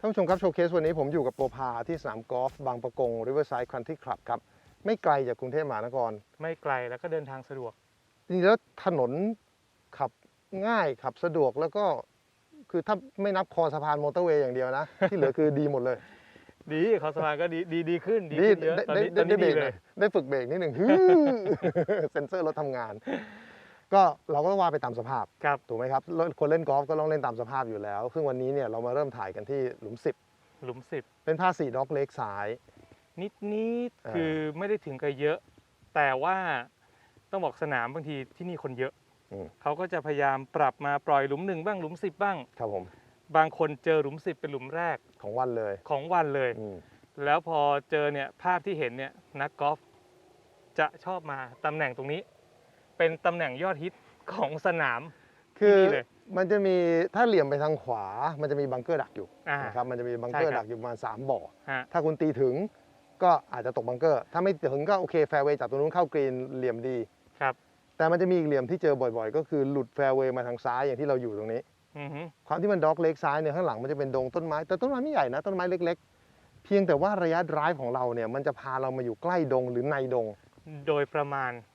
ท่านผู้ชมครับโชว์เคสวันนี้ผมอยู่กับโปรพาที่สนามกอล์ฟบางประกง Riverside Country Club ครับ ไม่ไกลจากกรุงเทพมหานครไม่ไกลแล้วก็เดินทางสะดวก จริงๆแล้วถนนขับง่ายขับสะดวกแล้วก็คือถ้าไม่นับคอสะพานมอเตอร์เวย์อย่างเดียวนะ ที่เหลือคือดีหมดเลย ดีเขาสะพานก็ดีดีดีขึ้นดีขึ้นเยอะได้ตอนได้นี้ตอนได้นี้เบรดีกหเลน่อยยได้ฝึกเบรกนิดหนึ่งฮึ่มเซ็นเซอร์รถทำงาน ก็เราก็ว่าไปตามสภาพครับถูกไหมครับรถคนเล่นกอล์ฟก็ต้องเล่นตามสภาพอยู่แล้วซึ่งวันนี้เนี่ยเรามาเริ่มถ่ายกันที่หลุมหลุมสิบ10 เป็นผ้าสีด็อกเล็กสาย นิดนิดอ่าคือไม่ได้ถึงกับเยอะ แต่ว่าต้องบอกสนามบางทีที่นี่คนเยอะอืมเขาก็จะพยายามปรับมาปล่อยหลุมหนึ่งบ้างหลุมสิบบ้างครับผมบางคนเจอหลุมสิบเป็นหลุมแรกของวันเลยของวันเลยอืมแล้วพอเจอเนี่ยภาพที่เห็นเนี่ยนักกอล์ฟจะชอบมาตำแหน่งตรงนี้ เป็นตำแหน่งยอดฮิตของสนาม คือที่นี่เลยมันจะมีถ้าเหลี่ยมไปทางขวา มันจะมีบังเกอร์ดักอยู่อ่านะครับมันจะมีบังเกอใช่ร์ครับ ดักอยู่ประมาณ3บ่อ ฮะ ถ้าคุณตีถึงก็อาจจะตกบังเกอร์ ถ้าไม่ถึงก็โอเคแฟร์เวย์จากตรงนู้นเข้ากรีนเหลี่ยมดีครับ แต่มันจะมีอีกเหลี่ยมที่เจอบ่อยๆ ก็คือหลุดแฟร์เวย์มาทางซ้ายอย่างที่เราอยู่ตรงนี้ อือฮึความที่มันด็อกเล็กซ้ายเนี่ยข้างหลังมันจะเป็นดงต้นไม้ แต่ต้นไม้ไม่ใหญ่นะต้นไม้เล็กๆ เพียงแต่ว่าระยะ drive ของเราเนี่ยมันจะพาเรามาอยู่ใกล้ดงหรือในดง โดยประมาณอืม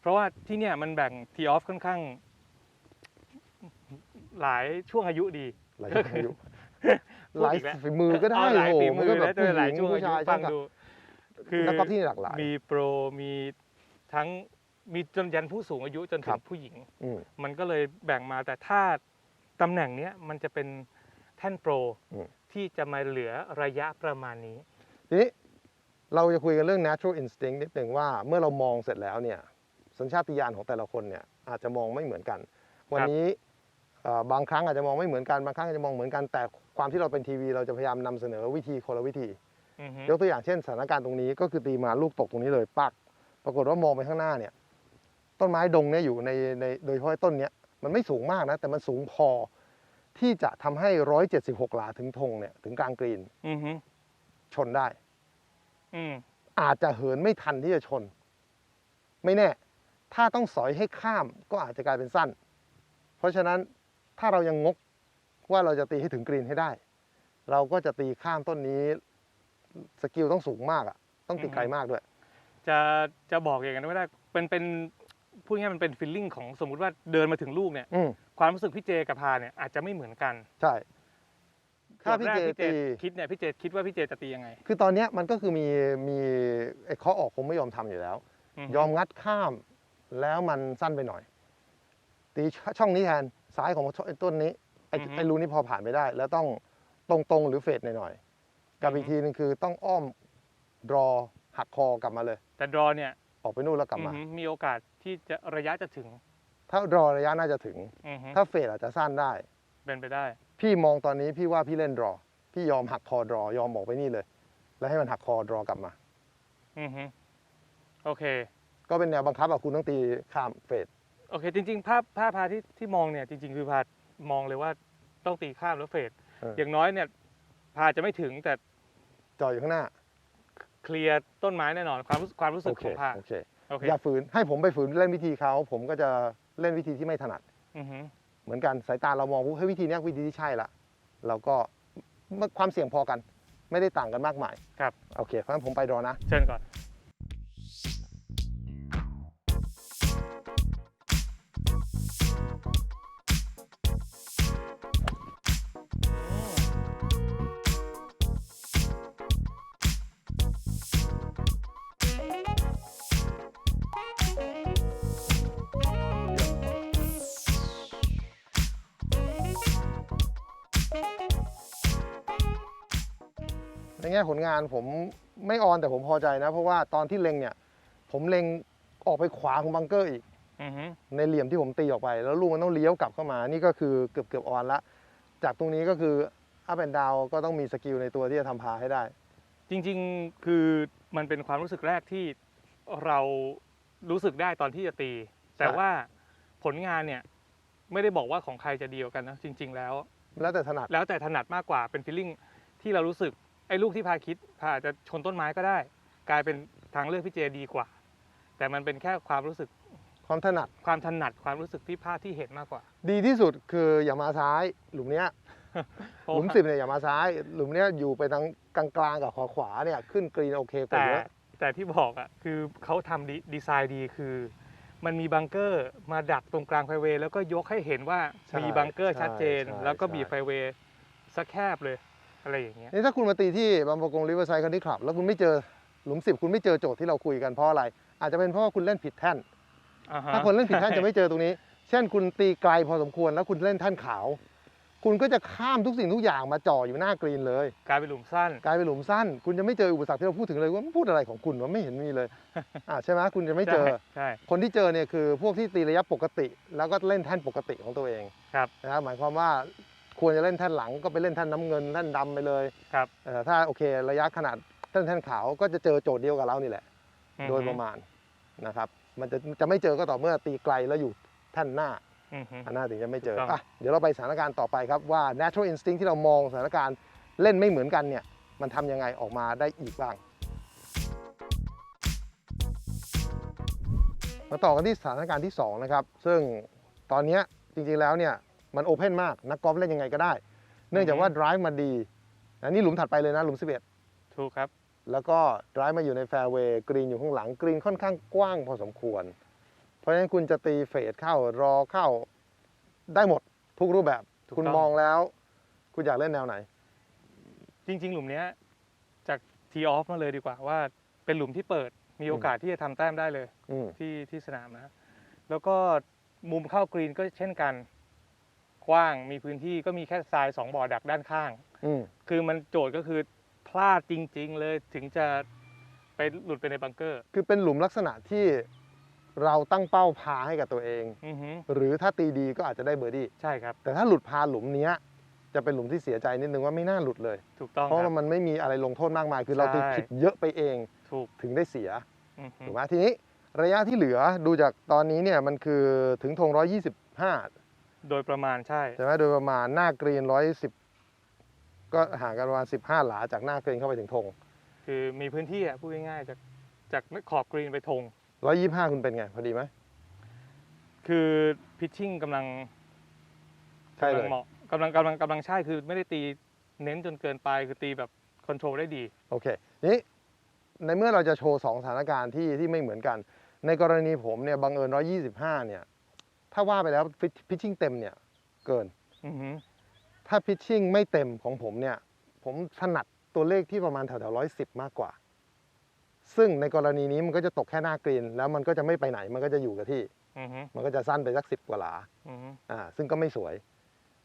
เพราะว่าที่เนี่ยมันแบ่งทีออฟค่อนข้าง หลายช่วงอายุดีหลายช่วงอายุพูหดลายอีกแล้วฝีมือก็ได้เอาหลายโอ้โหฝีมือก็แบและบโดผู้ยหหลายญิงช่วงอาผู้ยุชายฟัช่างงกับดูคือนักกอล์ฟที่หลากหลายมีโปรมีทั้งมีจนยันผู้สูงอายุจนคถึรังบผู้หญิงอืมมันก็เลยแบ่งมาแต่ถ้าตำแหน่งเนี้ยมันจะเป็นแท่นโปรอืมที่จะมาเหลือระยะประมาณนี้ทีนี้เราจะคุยกันเรื่อง natural instinct นิดหนึ่งว่าเมื่อเรามองเสร็จแล้วเนี่ย สัญชาตญาณของแต่ละคนเนี่ยอาจจะมองไม่เหมือนกัน วันนี้เอ่อบางครั้งอาจจะมองไม่เหมือนกันบางครั้งอาจจะมองเหมือนกัน แต่ความที่เราเป็นทีวี เราจะพยายามนำเสนอวิธีคนละวิธีอือฮึยกตัวอย่างเช่นสถานการณ์ตรงนี้ก็คือตีมาลูกตกตรงนี้เลยปัก ปรากฏว่ามองไปข้างหน้าเนี่ยต้นไม้ดงเนี่ยอยู่ในในโดยเฉพาะต้นเนี้ยมันไม่สูงมากนะแต่มันสูงพอที่จะทำให้176หลาถึงธงเนี่ยถึงกลางกรีนอือฮึชนได้อืมอาจจะเหินไม่ทันที่จะชน ไม่แน่ ถ้าต้องสอยให้ข้ามก็อาจจะกลายเป็นสั้น เพราะฉะนั้นถ้าเรายังงกว่าเราจะตีให้ถึงกรีนให้ได้ เราก็จะตีข้ามต้นนี้สกิลต้องสูงมากอะต้องตีไกลมากด้วย จะจะบอกอย่างนั้นไม่ได้เป็นเป็นพูดง่ายๆมันเป็นฟีลลิ่งของสมมุติว่าเดินมาถึงลูกเนี่ยอืมความรู้สึกพี่เจกับพาเนี่ยอาจจะไม่เหมือนกัน ใช่ถ้าพี่เจโจทย์แรกตีคิดเนี่ยพี่เจคิดว่าพี่เจจะตียังไง คือตอนเนี้ยมันก็คือมีมีไอ้เคาะออกคงไม่ยอมทำอยู่แล้วฮึยอมงัดข้าม แล้วมันสั้นไปหน่อย ตีช่องนี้แทนซ้ายของไอ้ต้นนี้ไอ้ไอ้รูนี้พอผ่านไปได้ แล้วต้องตรงๆหรือเฟดหน่อยๆกับอีกทีนึงคือต้องอ้อมรอหักคอกลับมาเลย แต่ดรอเนี่ยออกไปนู่นแล้วกลับมาอือฮึมีโอกาสที่จะระยะจะถึง ถ้ารอระยะน่าจะถึงอือฮึถ้าเฟดอาจจะสั้นได้ เป็นไปได้ พี่มองตอนนี้พี่ว่าพี่เล่นรอ พี่ยอมหักคอรอยอมออกไปนี่เลย แล้วให้มันหักคอรอกลับมา อือฮึโอเค ก็เป็นแนวบังคับอะคุณต้องตีข้ามเฟดโอเค จริงๆภาพภาพพาที่ที่มองเนี่ยจริง ๆ คือพามองเลยว่าต้องตีข้ามแล้วเฟดเอออย่างน้อยเนี่ยพาจะไม่ถึงแต่จออยู่ข้างหน้า เคลียร์ต้นไม้แน่นอนความรู้ความรู้สึโอกเคของพาโอเคโอเคอย่าฝืนให้ผมไปฝืนเล่นวิธีเขาผมก็จะเล่นวิธีที่ไม่ถนัดอือฮึเหมือนกันสายตาเรามองว่าเฮ้ยวิธีเนี้ยวิธีที่ใช่ละเราก็ความเสี่ยงพอกัน ไม่ได้ต่างกันมากมายครับโอเคเพราะฉะนั้นผมไปรอนะเชิญก่อน ในแง่ผลงานผมไม่ออนแต่ผมพอใจนะ เพราะว่าตอนที่เล็งเนี่ย ผมเล็งออกไปขวาของบังเกอร์อีกอือฮึในเหลี่ยมที่ผมตีออกไป แล้วลูกมันต้องเลี้ยวกลับเข้ามา นี่ก็คือเกือบเกือบออนละ จากตรงนี้ก็คืออัพแอนดาวก็ต้องมีสกิลในตัวที่จะทำพาให้ได้ จริงๆคือมันเป็นความรู้สึกแรกที่เรารู้สึกได้ตอนที่จะตี แต่ว่าผลงานเนี่ยไม่ได้บอกว่าของใครจะดีกว่ากันนะจริง ๆ แล้ว แล้วแต่ถนัดแล้วแต่ถนัดมากกว่าเป็นฟีลลิ่งที่เรารู้สึกไอ้ลูกที่พาคิดพาอาจจะชนต้นไม้ก็ได้ กลายเป็นทางเลือกพี่เจดีกว่า แต่มันเป็นแค่ความรู้สึกความถนัดความถนัดความรู้สึกที่ภาพที่เห็นมากกว่า ดีที่สุดคืออย่ามาซ้ายหลุมเนี้ยเพราะหลุมว่าสิบเนี่ยอย่ามาซ้าย หลุมเนี้ยอยู่ไปทางกลางๆกับขวาขวาๆเนี่ยขึ้นกรีนโอเคกว่าแต่เยอะแต่ที่บอกอะคือเขาทำดีดีไซน์ดีคือ มันมีบังเกอร์มาดักตรงกลางไฟเวย์แล้วก็ยกให้เห็นว่าใช่มีบังเกอร์ใช่ชัดเจนใช่แล้วก็ใช่บีบไฟเวย์สักแคบเลย อะไรอย่างเงี้ยนี่ถ้าคุณมาตีที่บางประกงริเวอร์ไซด์คันที่คลับ แล้วคุณไม่เจอหลุมสิบคุณไม่เจอโจทย์ที่เราคุยกันเพราะอะไร อาจจะเป็นเพราะว่าคุณเล่นผิดแท่น อ่ฮะถ้าคนเล่นผิดแท่นใช่จะไม่เจอตรงนี้ เช่นคุณตีไกลพอสมควรแล้วคุณเล่นแท่นขาว คุณก็จะข้ามทุกสิ่งทุกอย่างมาจ่ออยู่หน้ากรีนเลย กลายเป็นหลุมสั้น กลายเป็นหลุมสั้น คุณจะไม่เจออุปสรรคที่เราพูดถึงเลยว่ามันพูดอะไรของคุณวะไม่เห็นมีเลยอ่าใช่ไหมคุณจะไม่เจอ ใช่ใช่คนที่เจอเนี่ยคือพวกที่ตีระยะปกติ แล้วก็เล่นแท่นปกติของตัวเองครับ นะครับหมายความว่า ควรจะเล่นแท่นหลังก็ไปเล่นแท่นน้ำเงินแท่นดำไปเลยครับเอ่อถ้าโอเคระยะขนาดแท่นแท่นขาวก็จะเจอโจทย์เดียวกับเรานี่แหละอือฮึโดยประมาณนะครับ มันจะจะไม่เจอก็ต่อเมื่อตีไกลแล้วอยู่แท่นหน้าอือฮึอันหน้าถึงจะไม่เจอถูกต้องอะเดี๋ยวเราไปสถานการณ์ต่อไปครับว่า natural instinct ที่เรามองสถานการณ์เล่นไม่เหมือนกันเนี่ยมันทำยังไงออกมาได้อีกบ้าง มาต่อกันที่สถานการณ์ที่2นะครับซึ่งตอนเนี้ยจริงๆแล้วเนี่ย มันโอเพนมากนักกอล์ฟเล่นยังไงก็ได้ เนื่องจากว่า drive มาดีอันนี้หลุมถัดไปเลยนะหลุม11ถูกครับแล้วก็ drive มาอยู่ในแฟร์เวย์กรีนอยู่ข้างหลังกรีนค่อนข้างกว้างพอสมควร เพราะฉะนั้นคุณจะตีเฟดเข้ารอเข้าได้หมดทุกรูปแบบ ถูกคุณต้อง มองแล้ว คุณอยากเล่นแนวไหน จริง ๆ หลุมเนี้ยจากทีออฟมาเลยดีกว่าว่า เป็นหลุมที่เปิดมีโอกาสที่จะทำแต้มได้เลย อืมที่ที่สนามนะ แล้วก็มุมเข้ากรีนก็เช่นกัน กว้างมีพื้นที่ก็มีแค่ทรายสองบ่อดักด้านข้าง อืมคือมันโจทย์ก็คือพลาดจริง ๆ เลยถึงจะไปหลุดไปในบังเกอร์คือเป็นหลุมลักษณะที่เราตั้งเป้าพาให้กับตัวเอง อือฮึหรือถ้าตีดีก็อาจจะได้เบอร์ดี้ใช่ครับ แต่ถ้าหลุดพาหลุมเนี้ย จะเป็นหลุมที่เสียใจนิดนึงว่าไม่น่าหลุดเลย ถูกต้องเพราะครัว่าบ มันไม่มีอะไรลงโทษมากมาย คือเราตีใช่ ผิดเยอะไปเองถูกถึงได้เสีย อือฮึถูกไหมทีนี้ระยะที่เหลือดูจากตอนนี้เนี่ยมันคือถึงธง125 โดยประมาณใช่ ใช่ไหมโดยประมาณหน้ากรีน110ก็ห่างกันประมาณ15หลาจากหน้ากรีนเข้าไปถึงธงคือมีพื้นที่อะพูดง่ายๆจากจากขอบกรีนไปธง125คุณเป็นไง พอดีไหม คือพิชชิ่งกำลังใช่กำเลลัยงเหมาะกำลังกำลังกำลังใช่คือไม่ได้ตีเน้นจนเกินไปคือตีแบบคอนโทรลได้ดี โอเค นี้ในเมื่อเราจะโชว์2สถานการณ์ที่ที่ไม่เหมือนกัน ในกรณีผมเนี่ยบังเอิญ125 เนี่ย ถ้าว่าไปแล้วพิชชิ่งเต็มเนี่ยเกินอือฮึถ้าพิชชิ่งไม่เต็มของผมเนี่ย ผมถนัดตัวเลขที่ประมาณแถวๆร้อยสิบมากกว่า ซึ่งในกรณีนี้มันก็จะตกแค่หน้ากรีน แล้วมันก็จะไม่ไปไหนมันก็จะอยู่กับที่อือฮึมันก็จะสั้นไปสักสิบกว่าหลาอือฮึอ่า ซึ่งก็ไม่สวย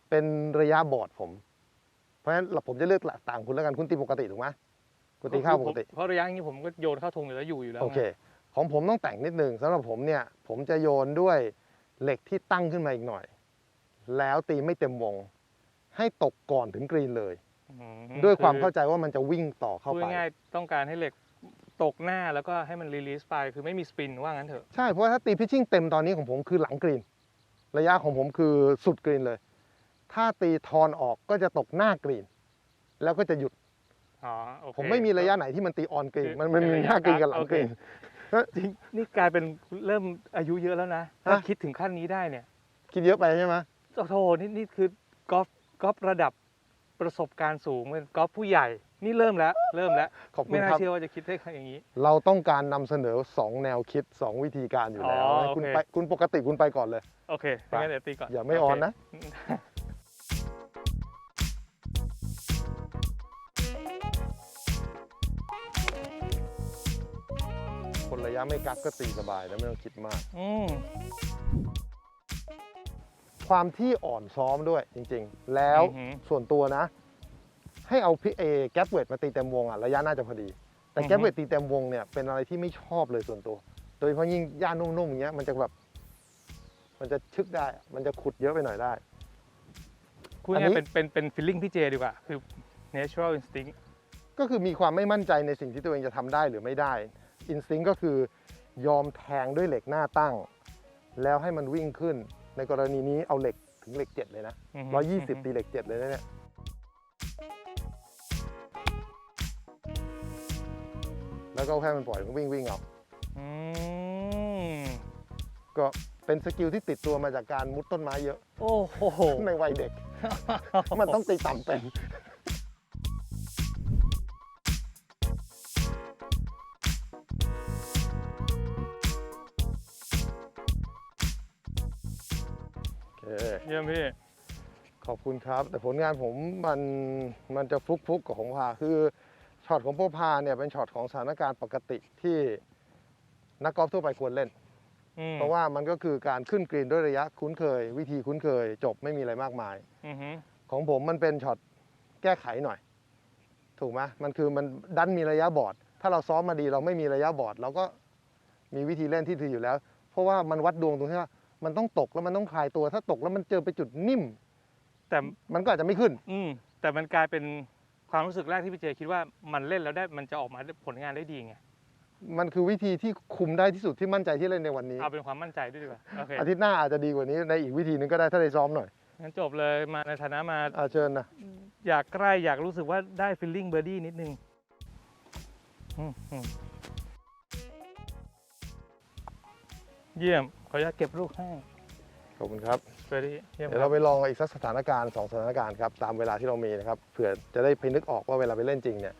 เป็นระยะบอร์ดผม เพราะฉะนั้นผมจะเลือกต่างคุณแล้วกันคุณตีปกติถูกไหมคุณตีเข้าปกติเพราะระยะอย่างนี้ผมก็โยนเข้าธงอยู่แล้วอยู่อยู่แล้วโอเค ของผมต้องแต่งนิดนึงสำหรับผมเนี่ย ผมจะโยนด้วย เหล็กที่ตั้งขึ้นมาอีกหน่อย แล้วตีไม่เต็มวง ให้ตกก่อนถึงกรีนเลย อืมด้วยความเข้าใจว่ามันจะวิ่งต่อเข้าพูดไป ง่ายๆต้องการให้เหล็กตกหน้าแล้วก็ให้มันรีลีสไป คือไม่มีสปินว่างั้นเถอะ ใช่ เพราะว่าถ้าตีพิชชิ่งเต็มตอนนี้ของผมคือหลังกรีน ระยะของผมคือสุดกรีนเลย ถ้าตีทอนออกก็จะตกหน้ากรีน แล้วก็จะหยุด อ๋อโอเค ผมไม่มีระยะไหนที่มันตีออนกรีน คือมันมันมีเป็นระยะหน้ากรีนกับหลัโองเคกรีน จริงนี่กลายเป็นเริ่มอายุเยอะแล้วนะถ้าฮะคิดถึงขั้นนี้ได้เนี่ยคิดเยอะไปใช่ไหมโอ้โหนี่นี่คือกอล์ฟกอล์ฟระดับประสบการณ์สูงเป็นกอล์ฟผู้ใหญ่ นี่เริ่มแล้ว เริ่มแล้วขอบคุไม่ณน่าครับเชื่อว่าจะคิดได้อย่างนี้ เราต้องการนำเสนอ 2 แนวคิด 2 วิธีการอยู่แล้วอ๋อให้คุณโอเคไปคุณปกติคุณไปก่อนเลย โอเคไปงั้นเดี๋ยวตีก่อน อย่าไม่ออนนะ คนระยะไม่กักก็ตีสบายแล้วไม่ต้องคิดมาก อืมความที่อ่อนซ้อมด้วยจริง ๆ แล้วอือหือ ส่วนตัวนะ ให้เอาพิเอแกปเวทมาตีเต็มวงอะระยะน่าจะพอดี แต่อือหือแกปเวทตีเต็มวงเนี่ยเป็นอะไรที่ไม่ชอบเลยส่วนตัว โดยเฉพาะยิ่งหญ้านุ่มๆอย่างเงี้ยมันจะแบบ มันจะชึกได้อะมันจะขุดเยอะไปหน่อยได้ พูดอันนี้ ง่ายๆเป็นเป็นเป็น feeling พี่เจดีกว่า คือ natural instinct ก็คือมีความไม่มั่นใจในสิ่งที่ตัวเองจะทำได้หรือไม่ได้ อินสติ้งก็คือยอมแทงด้วยเหล็กหน้าตั้ง แล้วให้มันวิ่งขึ้น ในกรณีนี้เอาเหล็กถึงเหล็กเจ็ดเลยนะอือฮึร้อยยี่สิบอือฮึตีเหล็กเจ็ดเลยนะเนี่ย แล้วก็แค่มันปล่อยมันวิ่งวิ่งเอา อืมก็เป็นสกิลที่ติดตัวมาจากการมุดต้นไม้เยอะ โอ้โห ในวัยเด็ก มันต้องตีต่ำเป็น เคเยี่ยมพี่ ขอบคุณครับ แต่ผลงานผมมันมันจะฟลุกฟลุกๆกับของพาคือช็อตของพวกพาเนี่ยเป็นช็อตของสถานการณ์ปกติที่นักกอล์ฟทั่วไปควรเล่น อืมเพราะว่ามันก็คือการขึ้นกรีนด้วยระยะคุ้นเคย วิธีคุ้นเคย จบไม่มีอะไรมากมาย อือฮึของผมมันเป็นช็อตแก้ไขหน่อย ถูกไหมมันคือมันดันมีระยะบอร์ด ถ้าเราซ้อมมาดีเราไม่มีระยะบอร์ดเราก็มีวิธีเล่นที่ดีอยู่แล้ว เพราะว่ามันวัดดวงตรงที่ว่า มันต้องตกแล้วมันต้องคลายตัว ถ้าตกแล้วมันเจอไปจุดนิ่ม แต่มันก็อาจจะไม่ขึ้น อืมแต่มันกลายเป็นความรู้สึกแรกที่พี่เจคิดว่ามันเล่นแล้วได้มันจะออกมาได้ผลงานได้ดีไงมันคือวิธีที่คุมได้ที่สุดที่มั่นใจที่เล่นในวันนี้ เอาเป็นความมั่นใจด้วยดีกว่าโอเคอาทิตย์หน้าอาจจะดีกว่านี้ในอีกวิธีหนึงก็ได้ถ้าได้ซ้อมหน่อยงั้นจบเลยมาในฐานะมาอาเชิญนะอยากใกล้อยากรู้สึกว่าได้ฟีลลิ่งเบอร์ดี้นิดนึงอืมอืมเยี่ยม ขออนุญาตเก็บลูกให้ขอบคุณครับเบอร์ดี้เยี่ยมเดี๋ยวครัเราบไปลองอีกสักสถานการณ์สองสถานการณ์ครับตามเวลาที่เรามีนะครับเผื่อจะได้ไปนึกออกว่าเวลาไปเล่นจริงเนี่ย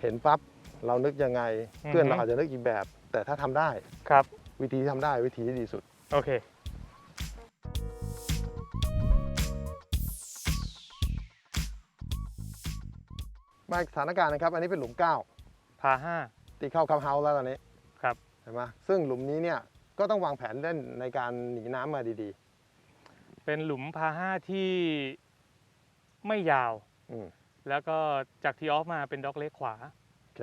เห็นปั๊บเรานึกยังไง เพื่อนเราอาจจะนึกอีกแบบ แต่ถ้าทำได้ครับ วิธีที่ทำได้วิธีที่ดีสุด โอเค มาอีกสถานการณ์นะครับ อันนี้เป็นหลุมเก้าพาห้า ตีเข้าคับเฮาส์แล้วตอนนี้ครับ เห็นไหมซึ่งหลุมนี้เนี่ย ก็ต้องวางแผนเล่นในการหนีน้ำมาดีเป็นหลุมพาห้าที่ไม่ยาว ๆอืมแล้วก็จากทีออฟมาเป็นด็อกเล็กขวา โอเค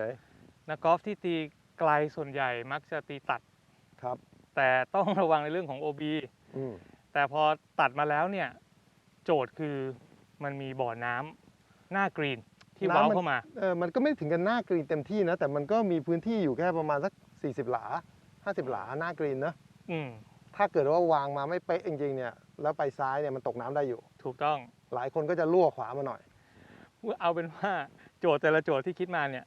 นักกอล์ฟที่ตีไกลส่วนใหญ่มักจะตีตัด ครับแต่ต้องระวังในเรื่องของ OB อืมแต่พอตัดมาแล้วเนี่ย โจทย์คือมันมีบ่อน้ำหน้ากรีนที่เว้าเข้ามา เออมันก็ไม่ถึงกันหน้ากรีนเต็มที่นะ แต่มันก็มีพื้นที่อยู่แค่ประมาณสัก 40 หลา 50 หลาหน้ากรีนนะอืมถ้าเกิดว่าวางมาไม่เป๊ะจริงๆเนี่ย แล้วไปซ้ายเนี่ยมันตกน้ำได้อยู่ ถูกต้อง หลายคนก็จะลั่วขวามาหน่อย เอาเป็นว่าโจทย์แต่ละโจทย์ที่คิดมาเนี่ย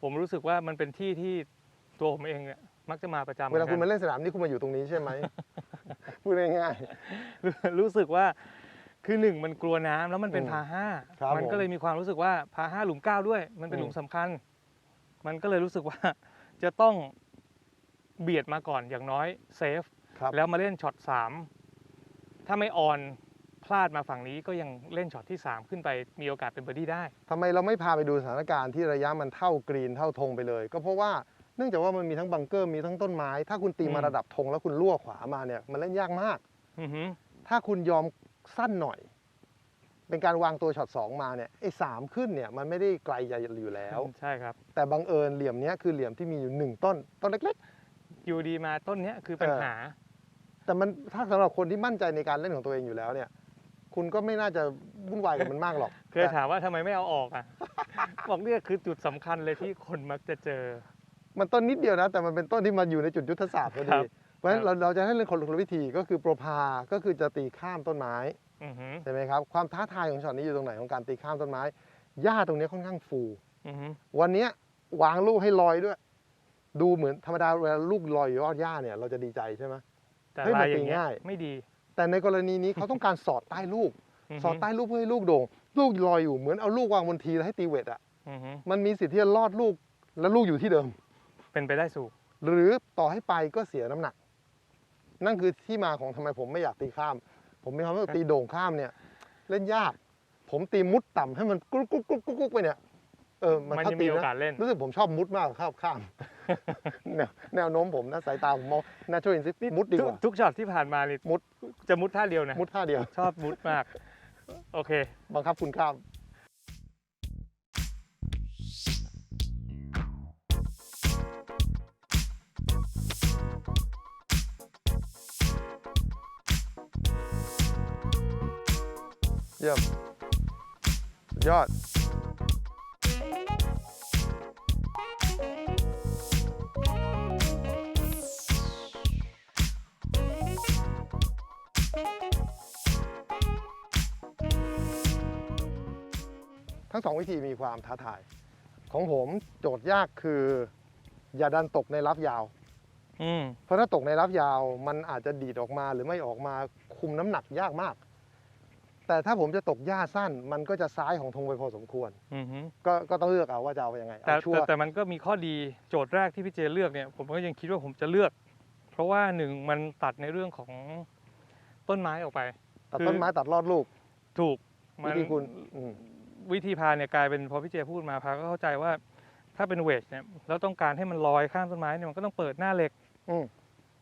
ผมรู้สึกว่ามันเป็นที่ที่ตัวผมเองเนี่ยมักจะมาประจำเวลาคุณหมาอนกันเล่นสนามนี่คุณมาอยู่ตรงนี้ใช่ไหม พูดง่ายรู้สึกว่าคือหนึ่งมันกลัวน้ำแล้วมันเป็นอืมพาห้าครับมันก็เลยมีความรู้สึกว่าพาห้าหลุมเก้าด้วย มันเป็นอืม หลุมสำคัญ มันก็เลยรู้สึกว่า จะต้อง เบียดมาก่อนอย่างน้อยเซฟๆครับแล้วมาเล่นช็อตสามถ้าไม่ออนพลาดมาฝั่งนี้ก็ยังเล่นช็อตที่3ขึ้นไปมีโอกาสเป็นเบอร์ดี้ได้ ทำไมเราไม่พาไปดูสถานการณ์ที่ระยะมันเท่ากรีนเท่าธงไปเลย ก็เพราะว่าเนื่องจากว่ามันมีทั้งบังเกอร์มีทั้งต้นไม้ ถ้าคุณตีมาอืม ระดับธงแล้วคุณลั่วขวามาเนี่ยมันเล่นยากมาก อือหือ ถ้าคุณยอมสั้นหน่อย เป็นการวางตัวช็อตสองมาเนี่ยไอ้สามขึ้นเนี่ยมันไม่ได้ไกลใหญ่อยู่แล้ว ใช่ครับ แต่บังเอิญเหลี่ยมเนี้ยคือเหลี่ยมที่มีอยู่หนึ่งต้นต้นเล็ก อยู่ดีมาต้นเนี้ยคือปัญหาๆแต่มันถ้าสำหรับคนที่มั่นใจในการเล่นของตัวเองอยู่แล้วเนี่ย คุณก็ไม่น่าจะวุ่นวายกับมันมากหรอกเคยถามว่าทำไมไม่เอาออกอะ บอกเนี่ยคือจุดสำคัญเลยที่คนมักจะเจอ มันต้นนิดเดียวนะ แต่มันเป็นต้นที่มันอยู่ในจุดยุทธศาสตร์พอครัดีบเพราะฉะนั้นครับ เราเราจะให้เล่นคนละวิธีก็คือโปรพาก็คือจะตีข้ามต้นไม้อือหือใช่ไหมครับความท้าทายของช็อตนี้อยู่ตรงไหนของการตีข้ามต้นไม้หญ้าตรงนี้ค่อนข้างฟู อือหือวันเนี้ยวางลูกให้ลอยด้วย ดูเหมือนธรรมดาเวลาลูกลอยอยู่ยอดหญ้าเนี่ยเราจะดีใจใช่ไหมแต่เฮ้ยลายมันอย่างเงี้ยตีง่ายไม่ดี แต่ในกรณีนี้เขาต้องการสอดใต้ลูกหืสอดใต้ลูกเพื่อให้ลูกโด่ง ลูกลอยอยู่เหมือนเอาลูกวางบนทีแล้วให้ตีเวทอะอือหือมันมีสิทธิ์ที่จะลอดลูกแล้วลูกอยู่ที่เดิม เป็นไปได้สูงหรือต่อให้ไปก็เสียน้ำหนัก นั่นคือที่มาของทำไมผมไม่อยากตีข้าม ผมมีความรู้สึกตีโด่งข้ามเนี่ย เล่นยาก ผมตีมุดต่ำให้มันกุ๊กกุ๊กกุ๊กกุ๊กกุ๊กไปเนี่ยเออมันมันถ้ายังตีมีโอนะกาสเล่นรู้สึกผมชอบมุดมากกว่าข้ามข้าม แนวแนวโน้มผมนะสายตาผมมอง natural instinct มุดดีทุกกว่า ทุกช็อตที่ผ่านมานี่มุดจะมุดท่าเดียวนะ มุดท่าเดียว ชอบมุดมาก โอเค บังคับคุณข้ามเยี่ยมสุดยอด ทั้งสองวิธีมีความท้าทาย ของผมโจทย์ยากคือ อย่าดันตกในรับยาว อืม เพราะถ้าตกในรับยาวมันอาจจะดีดออกมาหรือไม่ออกมาคุมน้ำหนักยากมาก แต่ถ้าผมจะตกหญ้าสั้น มันก็จะซ้ายของธงไปพอสมควร อืมฮึก็ก็ต้องเลือกเอาว่าจะเอายังไงแต่เอาชัวแต่ร์แต่มันก็มีข้อดีโจทย์แรกที่พี่เจเลือกเนี่ย ผมก็ยังคิดว่าผมจะเลือก เพราะว่าหนึ่งมันตัดในเรื่องของต้นไม้ออกไป ตัดคือต้นไม้ตัดรอดลูกถูกวิธีคุณอืม วิธีพาเนี่ยกลายเป็นพอพี่เจพูดมาพาก็เข้าใจว่าถ้าเป็นเวทเนี่ยแล้วต้องการให้มันลอยข้ามต้นไม้เนี่ยมันก็ต้องเปิดหน้าเหล็กอืม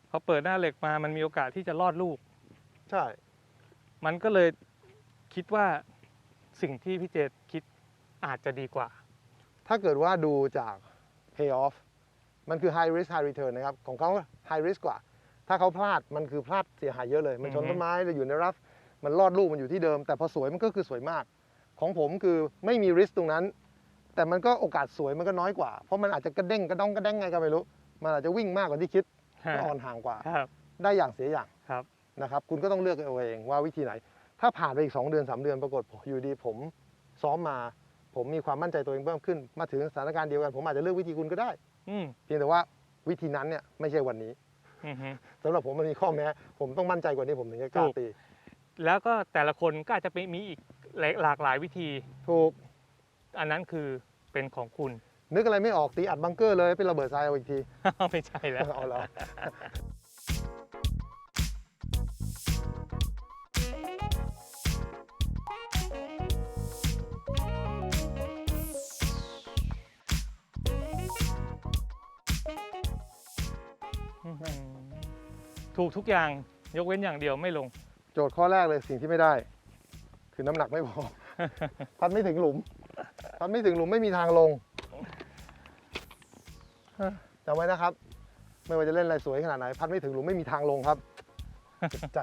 พอเปิดหน้าเหล็กมามันมีโอกาสที่จะรอดลูก ใช่ มันก็เลยคิดว่าสิ่งที่พี่เจคิดอาจจะดีกว่า ถ้าเกิดว่าดูจาก pay off มันคือ high risk high return นะครับ ของเขา high risk กว่า ถ้าเขาพลาดมันคือพลาดเสียหายเยอะเลย มันชนอือฮึ ต้นไม้หรืออยู่ในรัฟ มันรอดลูกมันอยู่ที่เดิม แต่พอสวยมันก็คือสวยมาก ของผมคือไม่มี risk ตรงนั้น แต่มันก็โอกาสสวยมันก็น้อยกว่า เพราะมันอาจจะกระเด้งกระดองกระแด้งไงก็ไม่รู้ มันอาจจะวิ่งมากกว่าที่คิดก็อ่อนห่างกว่าครับได้อย่างเสียอย่างครับนะครับ คุณก็ต้องเลือกเอาเองว่าวิธีไหน ถ้าผ่านไปอีก 2 เดือน 3 เดือนปรากฏอยู่ดีผมซ้อมมา ผมมีความมั่นใจตัวเองเพิ่มขึ้น มาถึงสถานการณ์เดียวกัน ผมอาจจะเลือกวิธีคุณก็ได้อืมเพียงแต่ว่าวิธีนั้นเนี่ยไม่ใช่วันนี้อือฮึสำหรับผมมันมีข้อแม้ ผมต้องมั่นใจกว่านี้ผมถึงจะกล้าถูกตี แล้วก็แต่ละคนก็อาจจะมีอีก หลากหลายวิธี ถูก อันนั้นคือเป็นของคุณ นึกอะไรไม่ออกตีอัดบังเกอร์เลยเป็นระเบิดทรายเอาอีกที ไม่ใช่แล้ว เอาแล้วอื้อหือถูกทุกอย่างยกเว้นอย่างเดียวไม่ลง โจทย์ข้อแรกเลยสิ่งที่ไม่ได้ คือน้ำหนักไม่พอ พัดไม่ถึงหลุม พัดไม่ถึงหลุมไม่มีทางลงจำไว้นะครับ ไม่ว่าจะเล่นอะไรสวยขนาดไหน พัดไม่ถึงหลุมไม่มีทางลงครับเจ็บใจ